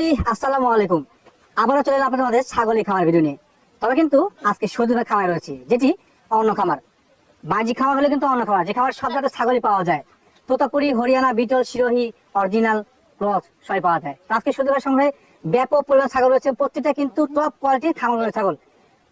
লি, আসসালামু আলাইকুম। আবারও চলে আপনাদের মাঝে ছাগলি খামার ভিডিও নিয়ে। তবে কিন্তু আজকে সজুরের খামার রয়েছে যেটি অন্য খামার। বাজি খামার হলে কিন্তু অন্য খামার যে খামার সব জাতের ছাগলই পাওয়া যায়। তোতাপুরি হরিয়ানা বিটল শিরোহী অরিজিনাল ক্রস সবই পাওয়া যায়। তো আজকে সজুরের সঙ্গে ব্যাপক পরিমাণ ছাগল রয়েছে প্রত্যেকটা কিন্তু টপ কোয়ালিটির খামার ছাগল।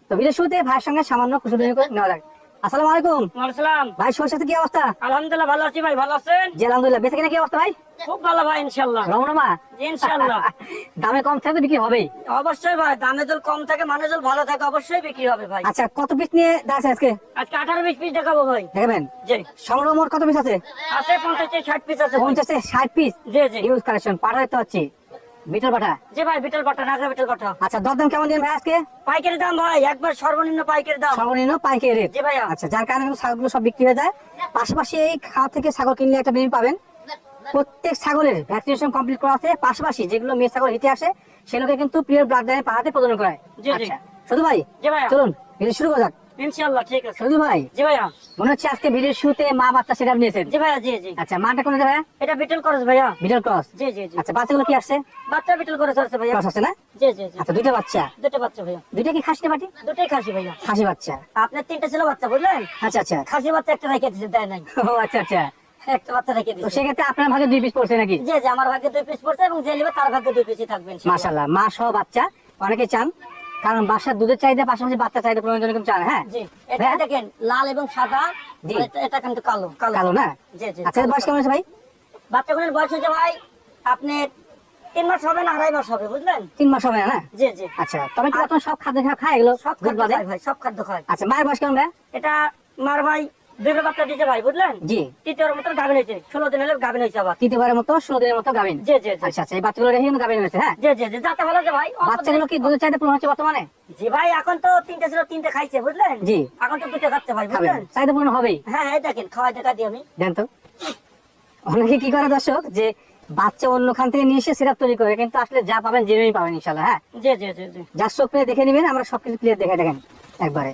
তো ভিডিও শুরুতে ভাইয়ের সঙ্গে সামান্য কুশল নেওয়া যাক। আসসালামু আলাইকুম। আসসালাম। ভাই শরীর কি অবস্থা? আলহামদুলিল্লাহ ভালো আছি ভাই ভালো আছেন? জি আলহামদুলিল্লাহ। বেঁচে কিনা কি অবস্থা ভাই? খুব ভালো ভাই ইনশাল্লাহ রমরমা? জি, দামে কম থাকলে বিক্রি হবেই অবশ্যই ভাই দামে যদি কম থাকে মানুষ ভালো থাকে অবশ্যই বিক্রি হবে ভাই। আচ্ছা কত পিস নিয়ে দাঁড়াচ্ছে আজকে? আজকে আঠারো বিশ পিস দেখাবো ভাই। দেখবেন? জি। সংগ্রহ মোট কত পিস আছে? আছে থেকে পিস আছে। পঞ্চাশ থেকে ষাট পিস জি জি। ইউজ কালেকশন পাঠা দেখতে পাচ্ছি বিটল পাঠা? জি ভাই বিটল নাগরা বিটল বাটা আচ্ছা দরদাম কেমন দিন ভাই আজকে? পাইকারি দাম ভাই একবার সর্বনিম্ন পাইকারি দাম। সর্বনিম্ন পাইকারি রেট। জি ভাইয়া। আচ্ছা যার কারণে ছাগলগুলো সব বিক্রি হয়ে যায়। পাশাপাশি এই খাওয়া থেকে ছাগল কিনলে একটা বেনিফিট পাবেন। প্রত্যেক ছাগলের ভ্যাকসিনেশন কমপ্লিট করা আছে। পাশাপাশি যেগুলো মেয়ে ছাগল হিটে আসে সেগুলোকে কিন্তু প্রিয় ব্লাড লাইনে পাহাড়ে প্রদান করায়। জি, জি। আচ্ছা শুধু ভাই চলুন শুরু করা যাক। ইনশাল্লাহ ঠিক আছে। শুধু ভাই জি ভাইয়া। মনে হচ্ছে আজকে ভিডিও শুতে মা বাচ্চা সেটা নিয়েছেন জি ভাইয়া জি জি। আচ্ছা মাটা কোন জায়গায় এটা বিটল করস ভাইয়া। বিটল ক্রস? জি জি জি। আচ্ছা বাচ্চাগুলো কি আসছে? বাচ্চা বিটল করে আছে ভাইয়া। ক্রস না? জি জি জি। আচ্ছা দুইটা বাচ্চা। দুটো বাচ্চা ভাইয়া। দুইটা কি খাসি বাটি? দুটোই খাসি ভাইয়া। খাসি বাচ্চা। আপনার তিনটা ছিল বাচ্চা বুঝলেন? আচ্ছা আচ্ছা। খাসি বাচ্চা একটা রেখে দিচ্ছে দেয় নাই। ও আচ্ছা আচ্ছা। একটা বাচ্চা রেখে সেক্ষেত্রে আপনার ভাগে দুই পিস পড়ছে নাকি? আমার ভাগ্যে দুই পিস পড়ছে এবং যে নেবে তার ভাগ্যে দুই পিসই থাকবেন মাশাল্লাহ মা সহ বাচ্চা। অনেকে চান কারণ বাসার দুধের চাহিদা পাশাপাশি বাচ্চা চাহিদা পূরণের জন্য কিন্তু চান হ্যাঁ? এটা হ্যাঁ? দেখেন লাল এবং সাদা। এটা- কিন্তু কালো কালো। না? আচ্ছা বয়স কেমন আছে ভাই? বাচ্চাগুলোর বয়স হচ্ছে ভাই আপনি তিন মাস হবে না আড়াই মাস হবে বুঝলেন? তিন মাস হবে না? জি জি। আচ্ছা তবে কি আপনার সব খাদ্য খাওয়া খায় এগুলো? সব খাদ্য খাওয়া খায় ভাই সব খাদ্য খায়। আচ্ছা মায়ের বয়স কেমন ভাই? এটা মার ভাই বাচ্চা দিয়েছে ভাই বুঝলেন? জি। মতো গাভিন হয়েছে। ষোলো দিন হলে গাভিন হয়েছে আবার। তৃতীয়বারের মতো ষোলো দিনের মতো গাবিন জি জি আচ্ছা আচ্ছা এই বাচ্চাগুলো রেখে গাবিন হয়েছে হ্যাঁ? জি জি জি যাতে ভালো ভাই বাচ্চাগুলো কি দুধের চাহিদা পূরণ হচ্ছে বর্তমানে? জি ভাই এখন তো তিনটে ছিল তিনটে খাইছে বুঝলেন? জি। এখন তো দুটো খাচ্ছে ভাই বুঝলেন? চাহিদা পূরণ হবেই। হ্যাঁ হ্যাঁ দেখেন খাওয়াই দেখা দিই আমি। দেন তো। অনেকে কি করে দর্শক যে বাচ্চা অন্য খান থেকে নিয়ে এসে সিরাপ তৈরি করে কিন্তু আসলে যা পাবেন জেনুইন পাবেন ইনশাল্লাহ হ্যাঁ? জি জি জি জি। যার চোখ দেখে নেবেন আমরা সবকিছু ক্লিয়ার দেখে দেখেন একবারে।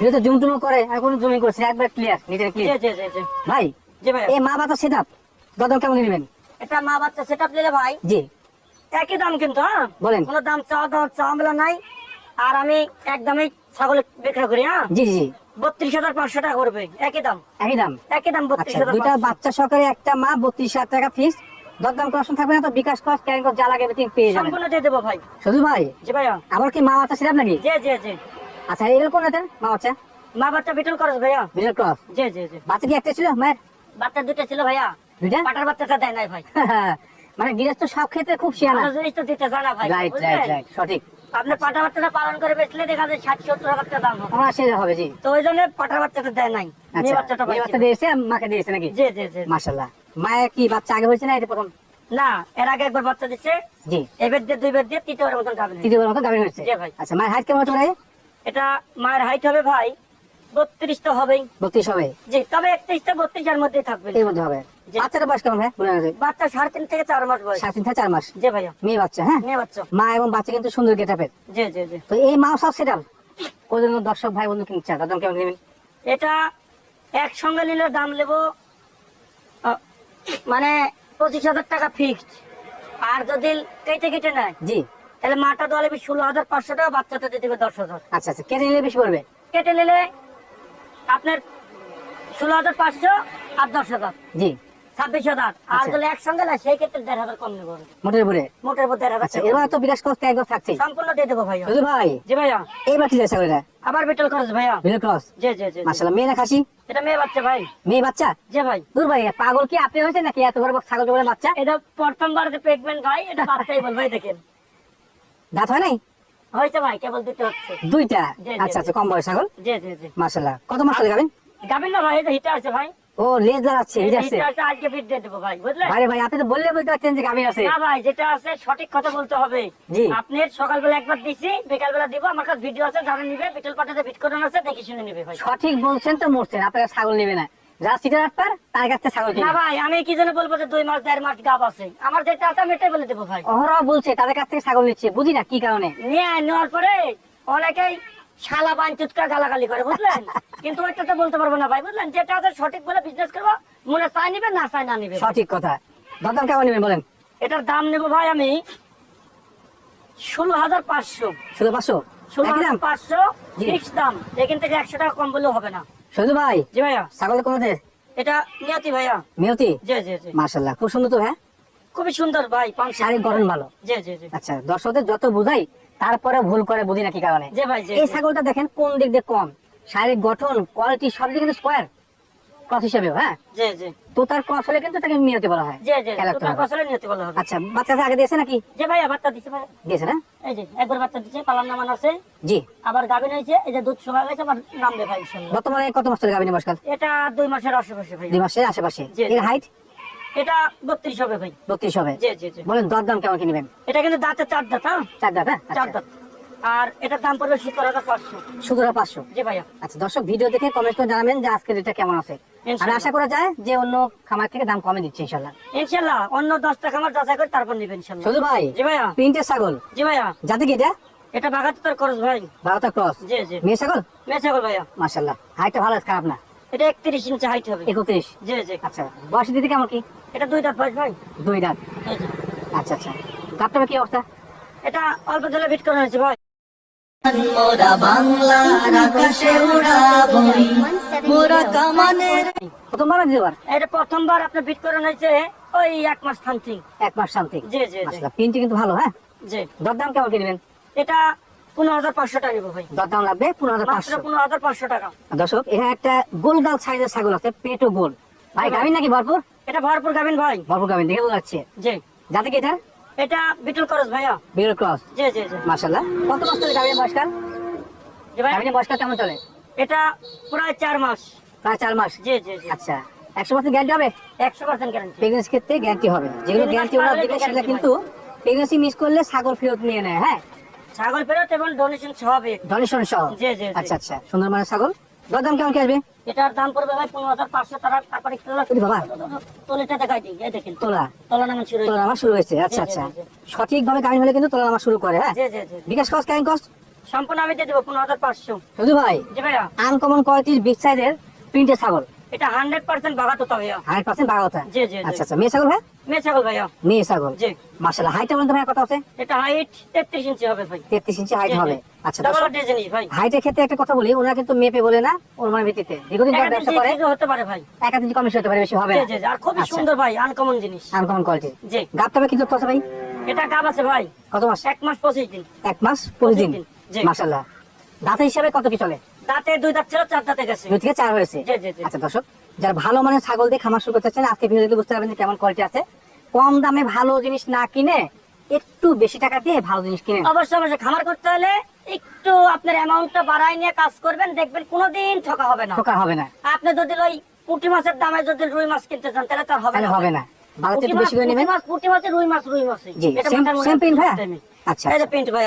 যেহেতু জুম টুমো করে আর কোনো জুমিং করছে একবার ক্লিয়ার নিজের ক্লিয়ার ভাই ভাই এই মা বাচ্চা সেট আপ কেমন নেবেন? এটা মা বাচ্চা সেট আপ নিলে ভাই জি। একই দাম কিন্তু হ্যাঁ? বলেন। কোনো দাম চাওয়া দাওয়া চাওয়া মেলা নাই। আর আমি একদমই ছাগল বিক্রি করি হ্যাঁ? জি জি বত্রিশ হাজার পাঁচশো টাকা করবে একই দাম। একই দাম? একই দাম বত্রিশ আচ্ছা হাজার দুইটা বাচ্চা সহকারে একটা মা বত্রিশ হাজার টাকা ফিস দরদাম করার থাকবে না তো? বিকাশ কস ক্যারিং কস যা লাগে এভরিথিং পেয়ে যাবেন। সম্পূর্ণ দিয়ে দেবো ভাই। শুধু ভাই? জি ভাইয়া। আবার কি মা বাচ্চা সেট নাকি? জি জি জি। আচ্ছা এগুলো কোন এদের মা বাচ্চা। মা বাচ্চা বিটল করস ভাইয়া। Middle cross? জি জি জি। বাচ্চা কি একটা ছিল মায়ের? বাচ্চা দুটো ছিল ভাইয়া। দুইটা? পাটার বাচ্চাটা দেয় নাই ভাই। মানে গৃহস্থ সব ক্ষেত্রে খুব শিয়ানা। জিনিস তো দিতে জানা ভাই রাইট রাইট রাইট সঠিক। আপনি পাটা বাচ্চাটা পালন করে বেচলে দেখা যায় ষাট সত্তর হাজার টাকা দাম হবে। আমার সেটা হবে জি। তো ওই জন্য পাটার বাচ্চাটা দেয় নাই। মেয়ে আচ্ছা বাচ্চাটা মেয়ে বাচ্চা দিয়েছে মাকে দিয়েছে নাকি? জি জি জি। মাশাল্লাহ মায়ের কি বাচ্চা আগে হয়েছে না এটা প্রথম? না এর আগে একবার বাচ্চা দিচ্ছে। জি। এবার দিয়ে দুই বের দিয়ে তৃতীয়বার মতন গাভিন তৃতীয়বার মতো গাভীর হয়েছে। জি ভাই। আচ্ছা মায়ের হাইট কেমন হতে পারে এটা মায়ের হাইট হবে ভাই বত্রিশ তো হবেই। বত্রিশ হবে? জি তবে একত্রিশ থেকে বত্রিশের মধ্যেই থাকবে। এর মধ্যে হবে। বয়স কেমন ভাই? বাচ্চা সাড়ে তিন থেকে চার মাস বয়স। সাড়ে তিন থেকে চার মাস? জি ভাইয়া। মেয়ে বাচ্চা হ্যাঁ? মেয়ে বাচ্চা। মা এবং বাচ্চা কিন্তু সুন্দর গেটাপের জি জি জি। তো এই মা সব সেটা ওই জন্য দর্শক ভাই বন্ধু কিনছে? দাম কেমন নেবেন এটা একসঙ্গে নিলে দাম নেব মানে পঁচিশ হাজার টাকা ফিক্সড আর যদি কেটে কেটে নেয় জি। তাহলে মাটা দলে ষোলো হাজার পাঁচশো টাকা বাচ্চাটা দিয়ে দেবে দশ হাজার। আচ্ছা আচ্ছা কেটে নিলে বেশি পড়বে? কেটে নিলে আপনার ষোলো হাজার পাঁচশো আর দশ হাজার। জি। ছাব্বিশ হাজার। আর। যদি একসঙ্গে না সেই ক্ষেত্রে দেড় হাজার কম নেব। মোটের উপরে? মোটের উপর দেড় হাজার এবার তো বিকাশ করতে একবার থাকছে সম্পূর্ণ দিয়ে দেবো ভাইয়া। ভাই? জি ভাইয়া। এইবার কি যাচ্ছে ওটা আবার বিটল খরচ ভাইয়া। মিডল ক্রস জি জি জি জি। মেয়ে না খাসি? এটা মেয়ে বাচ্চা ভাই। মেয়ে বাচ্চা? জি ভাই। দূর ভাই পাগল কি আপনি হয়েছে নাকি? এত বড় ছাগল বলে বাচ্চা? এটা প্রথমবার যে প্রেগনেন্ট ভাই এটা বাচ্চাই বল ভাই দেখেন। দাঁত হয় নাই? হয়েছে ভাই কেবল দিতে হচ্ছে। দুইটা? আচ্ছা আচ্ছা কম বয়স ছাগল? জি জি জি। মাশাল্লাহ কত মাস করে যাবেন গাবেন না ভাই এটা হিটে আছে ভাই। ও হিটে আছে আজকে ফিট দিয়ে দেবো ভাই বুঝলেন ভাই ভাই আপনি তো বললে বলতে পারছেন যে আছে। না ভাই যেটা আছে সঠিক কথা বলতে হবে। আপনি সকালবেলা একবার দিছি বিকালবেলা দিব আমার কাছে ভিডিও আছে নিবে বিটল পাটাতে করানো আছে দেখে শুনে নিবে ভাই। সঠিক বলছেন তো মরছেন আপনার ছাগল নেবে না। যারা সিটার আটপার তার কাছ ছাগল না ভাই আমি কি জন্য বলব যে দুই মাস দেড় মাস গাব আছে? আমার যেটা আছে আমি এটাই বলে দেবো ভাই। অহরহ বলছে তাদের কাছ থেকে ছাগল নিচ্ছে বুঝি না কি কারণে? নিয়ে নেওয়ার পরে অনেকেই শালা বান চুটকা গালাগালি করে বুঝলেন? কিন্তু ওইটা তো বলতে পারব না ভাই বুঝলেন? যেটা আছে সঠিক বলে বিজনেস করব মনে চাই নিবে না চাই না নিবে সঠিক কথা। দরদাম কেমন নেবেন বলেন? এটার দাম নেব ভাই আমি ষোলো হাজার পাঁচশো। ষোলো পাঁচশো? ষোলো হাজার পাঁচশো। ফিক্স দাম। এখান থেকে একশো টাকা কম বললেও হবে না। ভাই। জি ভাইয়া। ছাগল কোনদের এটা নিয়তি ভাইয়া। জি জি জি। মাশাআল্লাহ খুব সুন্দর তো হ্যাঁ? খুবই সুন্দর ভাই পাঁচ শারীরিক গঠন ভালো। জি জি জি। আচ্ছা দর্শকদের যত বুঝাই তারপরে ভুল করে বুঝি না কি কারণে। জি ভাই এই ছাগলটা দেখেন কোন দিক দিয়ে কম? শারীরিক গঠন কোয়ালিটি সব দিকে কিন্তু স্কোয়ার ক্রস হিসেবেও হ্যাঁ? জি জি। তো তার ক্রস হলে কিন্তু তাকে মিয়তি বলা হয়। জি জি রাখতে দুটো নিয়তি বলা হবে। আচ্ছা বাচ্চা আগে দিয়েছে নাকি? যে ভাইয়া বাচ্চা দিছে ভাই দিয়েছে না? এই যে একবার বাচ্চা দিছে পালার নামান আছে। জি। আবার গাভিন হয়েছে এই যে দুধ শুকা গেছে আবার নামবে ভাই ইনশাল্লাহ বর্তমানে কত মাস চলে গাভিনী বয়সকাল? এটা দুই মাসের আশেপাশে ভাই দুই মাসের আশেপাশে। জি, জি। এর হাইট এটা বত্রিশ হবে ভাই। বত্রিশ হবে। জি জি জি। বলেন দর দাম কেমন কি নেবেন? এটা কিন্তু দাঁতে চার দাঁত হ্যাঁ? চার দাঁত হ্যাঁ? চার। দাঁত। আর এটার দাম পড়বে সত্তর হাজার পাঁচশো। সতেরো পাঁচশো। জি ভাইয়া। আচ্ছা দর্শক ভিডিও দেখে কমেন্ট করে জানাবেন যে আজকের এটা কেমন আছে। আর আশা করা যায় যে অন্য খামার থেকে দাম কমে দিচ্ছে ইনশাল্লাহ। ইনশাল্লাহ অন্য দশ টাকা আমার যাচাই করে তারপর নিবেন ইনশাল্লাহ। শুধু ভাই জি ভাইয়া। প্রিন্টের ছাগল। জি ভাইয়া। যাতে কি এটা? এটা বাগাতে খরচ ভাই। বারোটা ক্রস? জি জি। মেয়ে ছাগল? মেয়ে ছাগল ভাইয়া। মার্শাল্লাহ হাইটটা ভালো খারাপ না? এটা একত্রিশ ইঞ্চি হাইট হবে। একত্রিশ? জি জি। আচ্ছা বয়স দিদি কেমন কি? এটা দুই দাঁত বয়স ভাই। দুই দাঁত। আচ্ছা আচ্ছা। গাপটা কি অবস্থা? এটা অল্প জলে ভিট করা হয়েছে ভাই। মোরা বাংলার আকাশে মোরা কামানের প্রথমবার এটা প্রথমবার আপনার করা হয়েছে ওই এক মাস এক মাস শান্তি জি জি কিন্তু ভালো হ্যাঁ? জি। দরদাম কেমন কিনবেন এটা পনেরো হাজার পাঁচশো টাকা নেব ভাই। দরদাম লাগবে পনেরো হাজার পাঁচশো। পনেরো হাজার পাঁচশো টাকা। দর্শক এখানে একটা গোলগাল সাইজের ছাগল আছে পেটও গোল। ভাই গাভিন নাকি ভরপুর? এটা ভরপুর গাবেন ভাই। ভরপুর গাভিন দেখে বোঝা যাচ্ছে। জি। যাতে কি এটা? এটা বিটল খরচ ভাইয়া। বিরল ক্রস জি জি জি। মার্শাল্লাহ কত মাস চলে গাভিনের বয়সকাল জি ভাই। বয়সকাল কেমন চলে? এটা প্রায় চার মাস। প্রায় চার মাস? জি জি জি। আচ্ছা। একশো পার্সেন্ট গ্যারান্টি হবে? একশো পার্সেন্ট গ্যারান্টি প্রেগনেন্সি ক্ষেত্রে গ্যারান্টি হবে। যেগুলো গ্যারান্টি ওরা দেবে সেটা কিন্তু প্রেগনেন্সি মিস করলে ছাগল ফেরত নিয়ে নেয় হ্যাঁ? ছাগল ফেরত এবং ডোনেশন ডনেশন সহ? জি, জি, জি। আচ্ছা আচ্ছা। সুন্দর মানের ছাগল? দরদাম কেমন কি আসবে? এটার দাম পড়বে ভাই পনেরো হাজার পাঁচশো টাকা তারপরে বাবা। তোলাটা দেখাই দিই এই দেখেন তোলা। তোলা নামা শুরু তোলা নামা শুরু হয়েছে আচ্ছা আচ্ছা। সঠিক সঠিকভাবে গাড়ি হলে কিন্তু তোলা নামা শুরু করে হ্যাঁ? বিকাশ কস্ট ক্যারিং কস্ট সম্পূর্ণ আমি দিয়ে দেবো পনেরো হাজার পাঁচশো। শুধু ভাই আনকমন কোয়ালিটির বিগ সাইজের প্রিন্টের ছাগল। এটা ভাইয়া। জি জি আচ্ছা আচ্ছা। মেয়ে ছাগল ভাই মেয়ে ছাগল ভাইয়া। মেয়ে ছাগল। জি। বলতে ভাই কত আছে? এটা হাইট তেত্রিশ ইঞ্চি হবে ভাই। তেত্রিশ ইঞ্চি হাইট হবে। আচ্ছা ডাবল দর্শক, ভাই। হাইটের ক্ষেত্রে একটা কথা বলি ওনারা কিন্তু মেপে বলে না ওনার ভিত্তিতে। দীর্ঘদিন ধরে ব্যবসা করে। হতে পারে ভাই। এক আধ ইঞ্চি হতে পারে বেশি হবে জি জি জি। আর খুবই সুন্দর ভাই আনকমন জিনিস। আনকমন কোয়ালিটি জি। গাবটা কি যুক্ত আছে ভাই? এটা গাব আছে ভাই। কত মাস? এক মাস পঁচিশ দিন। এক মাস পঁচিশ দিন। হিসাবে কত কি চলে? দাঁতে দুই দাঁত ছিল চার দাঁতে গেছে। দুই থেকে চার হয়েছে? জি, জি, জি। আচ্ছা দর্শক যারা ভালো মানের ছাগল দিয়ে খামার শুরু করতে চাচ্ছেন আজকে ভিডিও দেখলে বুঝতে পারবেন যে কেমন কোয়ালিটি আছে। কম দামে ভালো জিনিস না কিনে একটু বেশি টাকা দিয়ে ভালো জিনিস কিনে অবশ্যই অবশ্যই। খামার করতে হলে একটু আপনার অ্যামাউন্টটা বাড়ায় নিয়ে কাজ করবেন দেখবেন কোনোদিন ঠকা হবে না। ঠোকা হবে না। আপনি যদি ওই পুঁটি মাছের দামে যদি রুই মাছ কিনতে চান তাহলে তার হবে না। হবে না। আচ্ছা।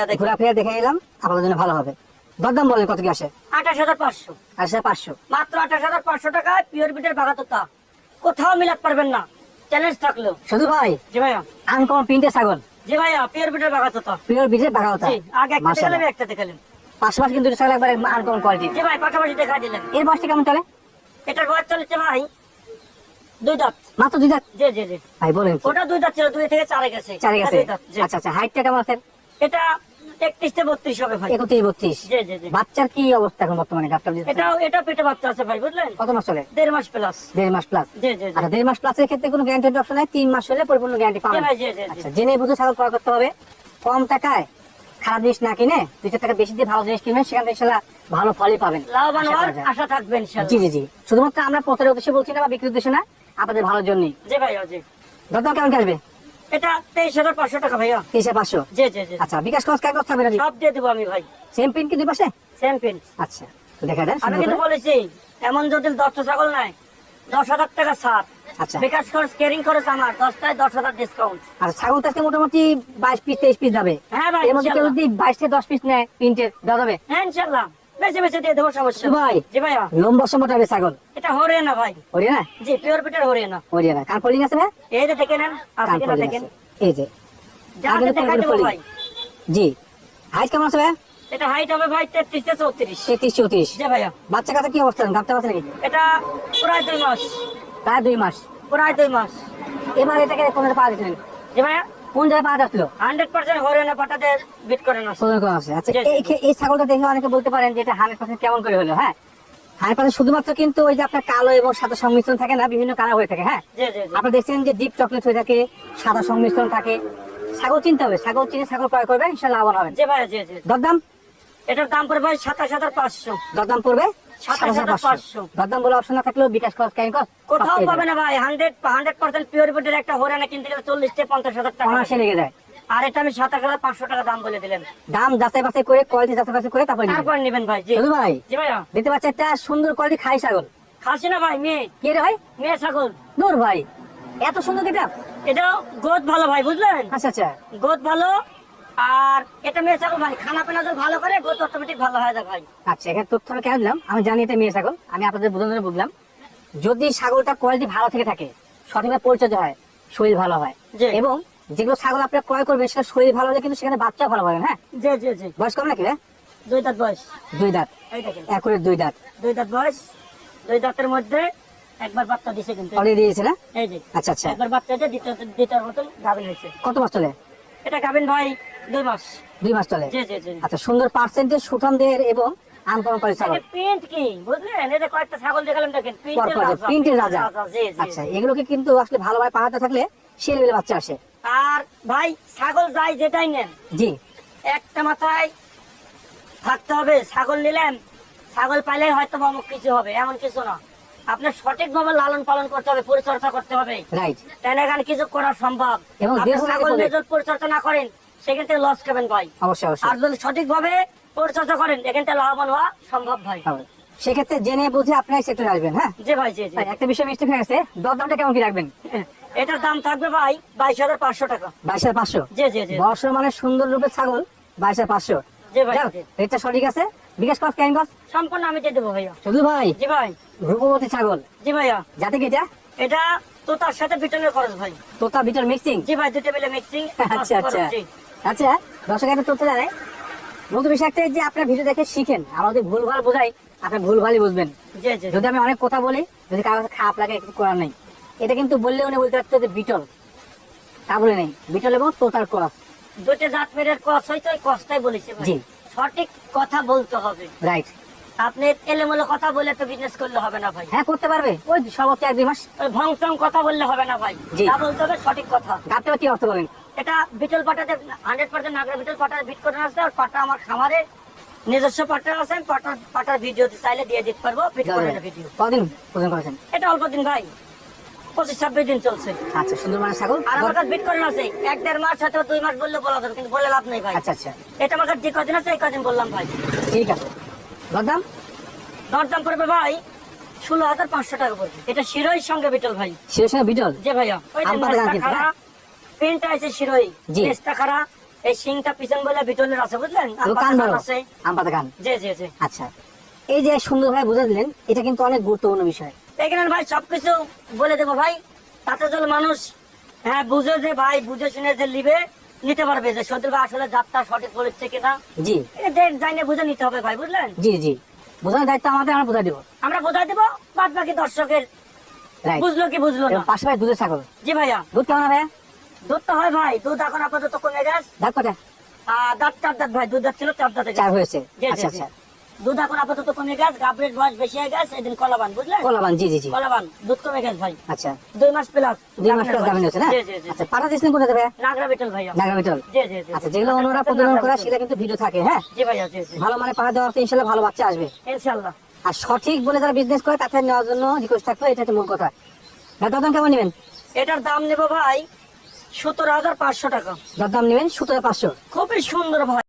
দেখুন। ঘোরাফেরা দেখে এলাম আপনাদের জন্য ভালো হবে। দরদাম বলেন কত কি আসে? আঠাশ হাজার পাঁচশো। আসে পাঁচশো। মাত্র আঠাশ হাজার পাঁচশো টাকায় পিওর বিটের বাগাততা কোথাও মিলাতে পারবেন না। চ্যালেঞ্জ থাকল। শুধু ভাই জি ভাইয়া। আনকমন প্রিন্টের ছাগল। জি ভাইয়া পিওর বিটের বাগাততা পিওর বাগাওতা জি আগে একটা দেখালেন একটা দেখালেন পাশাপাশি কিন্তু ছাগল একবার আনকমন কোয়ালিটি জি ভাই পাশাপাশি দেখা দিলেন এর বয়সটা কেমন চলে এটার বয়স চলেছে ভাই দুই দাঁত। মাত্র দুই দাঁত? জি জি জি। ভাই বলেন। ওটা দুই দাঁত ছিল দুই থেকে চারে গেছে। চারে গেছে। আচ্ছা আচ্ছা হাইটটা কেমন আছে? এটা হবে ভাই। জি জি জি। বাচ্চার কি অবস্থা এখন বর্তমানে ডাক্তার এটা এটা পেটে বাচ্চা আছে ভাই বুঝলেন? কত মাস চলে দেড় মাস প্লাস দেড় মাস প্লাস জি জি জি। আচ্ছা দেড় মাস প্লাসের ক্ষেত্রে কোনো গ্যারান্টি অপশন নাই? মাস হলে পরিপূর্ণ গ্যারান্টি জি পাবেন জি জি জি। আচ্ছা জেনে বুঝে ছাগল ক্রয় করতে হবে। কম টাকায় খারাপ জিনিস না কিনে দুই টাকা বেশি দিয়ে ভালো জিনিস কিনবেন সেখান থেকে ভালো ফলই পাবেন। লাভবান আশা হওয়ার আশা থাকবে জি জি জি। শুধুমাত্র আমরা পথের উদ্দেশ্যে বলছি না বা বিক্রির উদ্দেশ্যে না আপনাদের ভালোর জন্যই। জি ভাই জি। দরদাম কেমন আসবে? এটা তেইশ হাজার পাঁচশো টাকা ভাইয়া। তেইশে পাঁচশো? জি জি জি। আচ্ছা বিকাশ খরচ হবে না সব দিয়ে দেবো আমি ভাই। সেম প্রিন্ট কি দুই পাশে সেম পিন আচ্ছা দেখা দেন আমি কিন্তু বলেছি এমন যদি দশটা ছাগল নাই দশ হাজার টাকা ছাড়। আচ্ছা। বিকাশ খরচ খরচ আমার দশটায় দশ হাজার ডিসকাউন্ট আচ্ছা ছাগল তো মোটামুটি বাইশ পিস তেইশ পিস যাবে। হ্যাঁ ভাই এর মধ্যে কেউ যদি বাইশ থেকে দশ পিস নেয় প্রিন্টের দেওয়া যাবে। হ্যাঁ ইনশাল্লাহ। বেশি বেশি দিয়ে দেবো সমস্যা ভাই জি ভাইয়া লম্বা মোটা হবে ছাগল। এটা হরিয়ানা ভাই। ওরিয়া না জি পিওর পিটার হরিয়ানা। ওরিয়া না কান ফলিং আছে না এই যে দেখে নেন আছে কিনা দেখেন। এই যে। ভাই। জি। হাইট কেমন আছে ভাই? এটা হাইট হবে ভাই তেত্রিশ থেকে চৌত্রিশ। তেত্রিশ চৌত্রিশ। জি ভাইয়া। বাচ্চা কাছে কি অবস্থা? গাপটা আছে নাকি? এটা প্রায় দুই মাস। প্রায় দুই মাস। প্রায় দুই মাস। এবার এটাকে কোন পাওয়া যেতেন জি ভাইয়া। কোন জায়গায় পাওয়া যাচ্ছিল? হান্ড্রেড পার্সেন্ট হরিয়ানা পাটাতে বিট করে না প্রদান করা আছে। আচ্ছা জি, জি, এই ছাগলটা দেখে অনেকে বলতে পারেন যে এটা হান্ড্রেড পার্সেন্ট কেমন করে হলো হ্যাঁ? হান্ড্রেড পার্সেন্ট শুধুমাত্র কিন্তু ওই যে আপনার কালো এবং সাদা সংমিশ্রণ থাকে না বিভিন্ন কালার হয়ে থাকে হ্যাঁ? আপনারা দেখছেন যে ডিপ চকলেট হয়ে থাকে সাদা সংমিশ্রণ থাকে। ছাগল চিনতে হবে ছাগল চিনে ছাগল ক্রয় করবেন ইনশাল্লাহ লাভবান হবেন। জি ভাই জি জি। দরদাম? এটার দাম পড়বে সাতাশ হাজার পাঁচশো। দরদাম পড়বে? সাতাশ সাতাশ হাজার হাজার পাঁচশো। পাঁচশো। দরদাম বলে অপশন না থাকলেও বিকাশ কর ক্যান কর? কোথাও পাবে না ভাই হান্ড্রেড হান্ড্রেড পার্সেন্ট পিওর বিটের একটা হরিয়ানা কিনতে গেলে চল্লিশ থেকে পঞ্চাশ হাজার টাকা। অনার্সে লেগে যায়। আর এটা আমি সাতাশ হাজার পাঁচশো টাকা দাম বলে দিলেন দাম যাচাই বাছাই করে কোয়ালিটি যাচাই বাছাই করে তারপরে তারপর নেবেন ভাই জি। ভাই জি ভাইয়া। দেখতে পাচ্ছি একটা সুন্দর কোয়ালিটি খাই ছাগল। খাসি না ভাই মেয়ে। কে রে ভাই? মেয়ে ছাগল। নূর ভাই এত সুন্দর গেটা এটা গোদ ভালো ভাই বুঝলেন? আচ্ছা আচ্ছা। গোদ ভালো আর এটা মেয়ে ছাগল ভাই খানা পিনা যদি ভালো করে গোদ অটোমেটিক ভালো হয়ে যায় ভাই। আচ্ছা এখানে তথ্য আমি কেন দিলাম? আমি জানি এটা মেয়ে ছাগল আমি আপনাদের বোঝানোর বুঝলাম যদি ছাগলটা কোয়ালিটি ভালো থেকে থাকে সঠিকভাবে পরিচর্যা হয় শরীর ভালো হয়। এবং যেগুলো ছাগল আপনি ক্রয় করবেন সেটা শরীর ভালো হলে কিন্তু সেখানে বাচ্চা ভালো পাবেন হ্যাঁ? জি জি জি। বয়স কম নাকি দুই দাঁত বয়স। দুই দাঁত। এই দুই দাঁত। দুই দাঁত বয়স দুই দাঁতের মধ্যে একবার বাচ্চা দিয়েছে কিন্তু। অলরেডি দিয়েছে না? এই যে। আচ্ছা আচ্ছা। একবার বাচ্চা দিয়ে দ্বিতীয় দ্বিতীয় মতন গাভিন হয়েছে। কত মাস চলে? এটা গাভিন ভাই দুই মাস। দুই মাস চলে? জি জি জি। আচ্ছা সুন্দর পার্সেন্টেজ সুঠাম দেহের এবং আনকমন করে ছাগল। প্রিন্ট কি বুঝলেন? এই যে কয়েকটা ছাগল দেখালাম দেখেন প্রিন্টের রাজা। জি জি। আচ্ছা এগুলোকে কিন্তু আসলে ভালোভাবে পাহাড়তে থাকলে লেভেলে বাচ্চা আসে। আর ভাই ছাগল যাই যেটাই নেন। জি। একটা মাথায় থাকতে হবে ছাগল নিলেন ছাগল পাইলে হয়তো অমুক কিছু হবে এমন কিছু না। আপনার সঠিকভাবে লালন পালন করতে হবে পরিচর্যা করতে হবে। রাইট তাহলে এখানে কিছু করা সম্ভব। এবং পরিচর্যা না করেন সেখান থেকে লস খাবেন ভাই। অবশ্যই অবশ্যই। আর যদি সঠিকভাবে পরিচর্যা করেন এখান থেকে লাভবান হওয়া সম্ভব ভাই। সেক্ষেত্রে জেনে বুঝে আপনি সেক্টরে আসবেন হ্যাঁ? জি ভাই জি একটা বিষয় মিস্টেক হয়ে গেছে। দর দামটা কেমন কি রাখবেন? এটার দাম থাকবে ভাই বাইশ হাজার পাঁচশো টাকা। বাইশ হাজার পাঁচশো? জি জি জি। বর্ষ মানে সুন্দর রূপের ছাগল বাইশ হাজার পাঁচশো। রেটটা সঠিক আছে? বিকাশ কস ক্যান কস সম্পূর্ণ আমি দিয়ে দেবো ভাইয়া। শুধু ভাই? জি ভাই। রূপবতী ছাগল। জি ভাইয়া। যাতে কি এটা? এটা তো সাথে বিটনের খরচ ভাই। তোতা বিটার মিক্সিং জি ভাই দুটো মিলে মিক্সিং আচ্ছা আচ্ছা। আচ্ছা দর্শক একটা তথ্য জানে নতুন বিষয় একটা যে আপনার ভিডিও দেখে শিখেন আমাদের ভুল ভালো বোঝাই আপনি ভুল ভালই বুঝবেন যদি আমি অনেক কথা বলি যদি কারও খারাপ লাগে কিছু করার নেই। এটা কিন্তু বললে উনি বলতে পারতো যে বিটল। তা বলে নেই। বিটল এবং তোতার ক্রস দুটো জাত মেরের কস হয়তো ওই কসটাই বলেছি জি। সঠিক কথা বলতে হবে। রাইট। আপনি এলেমলে কথা বলে তো বিজনেস করলে হবে না ভাই। হ্যাঁ করতে পারবে। ওই সর্বোচ্চ এক দুই মাস। ভংসং কথা বললে হবে না ভাই। তা বলতে হবে সঠিক কথা। গাতে কি অর্থ বলেন এটা বিটল পাটাতে হান্ড্রেড পার্সেন্ট নাগরা বিটল পাটাতে বিট করে আসছে আর পাটা আমার খামারে নিজস্ব পাটা আছে পাটার পাটার ভিডিও চাইলে দিয়ে দিতে পারব। ভিডিও কদিন করেছেন? এটা অল্প দিন ভাই। পঁচিশ ছাব্বিশ দিন চলছে। আচ্ছা সুন্দর মানে ছাগল। আর আমার কাছে বিট করে আছে। এক দেড় মাস হয়তো দুই মাস বললে বলা যাবে কিন্তু বলে লাভ নেই ভাই। আচ্ছা আচ্ছা। এটা আমার কাছে যে কদিন আছে এই কদিন বললাম ভাই। ঠিক আছে। দরদাম? দরদাম পড়বে ভাই ষোলো হাজার পাঁচশো টাকা পড়বে এটা শিরোই সঙ্গে বিটল ভাই। সেই সঙ্গে বিটল? যে ভাইয়া ওই? পেনটা আছে শিরোই। মেজটা খাড়া। এই শিংটা পিছন বলে বিটলের আছে বুঝলেন? আছে। আম পাতা গান জি জি জি। আচ্ছা। এই যে সুন্দরভাবে বুঝে দিলেন এটা কিন্তু অনেক গুরুত্বপূর্ণ বিষয়। এখানে ভাই সবকিছু বলে দেবো ভাই। তাতে যদি মানুষ হ্যাঁ বুঝে যে ভাই বুঝে শুনে যে নিবে নিতে পারবে যে ভাই আসলে যাত্রা সঠিক বলেছে কিনা। জি। এটা দেখ জানে বুঝে নিতে হবে ভাই বুঝলেন? জি জি। বোঝানোর দায়িত্ব আমাদের আমরা দিব। আমরা বোঝাই দেবো বাদ বাকি দর্শকের বুঝলো কি বুঝলো না। পাশাপাশি দুধের ছাগল। জি ভাইয়া। দুধ কেমন হবে? দুধ তো হয় ভাই দুধ এখন আপাতত কমে গেছে। দাঁত কটা? দাঁত চার দাঁত ভাই দুধ দাঁত ছিল চার দাঁতে চার হয়েছে। আচ্ছা আচ্ছা। দুধ এখন আপাতত কমে গেছে গাবরের বয়স বেশি হয়ে গেছে এদিন কলাবান বুঝলেন? কলাবান জি জি জি। কলাবান দুধ কমে গেছে ভাই। আচ্ছা। দুই মাস প্লাস দুই মাস প্লাস দামি হচ্ছে না? আচ্ছা পাঠা কোথা নাগরা বিটল ভাইয়া। নাগা বিটল? জি জি আচ্ছা যেগুলো প্রজনন করা সেটা কিন্তু ভিডিও থাকে হ্যাঁ? জি জি ভালো মানে পাঠা ইনশাল্লাহ ভালো বাচ্চা আসবে। ইনশাল্লাহ। আর সঠিক বলে যারা বিজনেস করে তাতে নেওয়ার জন্য রিকোয়েস্ট থাকতো এটা হচ্ছে মূল কথা। দরদাম কেমন নেবেন? এটার দাম নেব ভাই সতেরো হাজার পাঁচশো টাকা। দরদাম নেবেন সতেরো পাঁচশো। খুবই সুন্দর ভাই।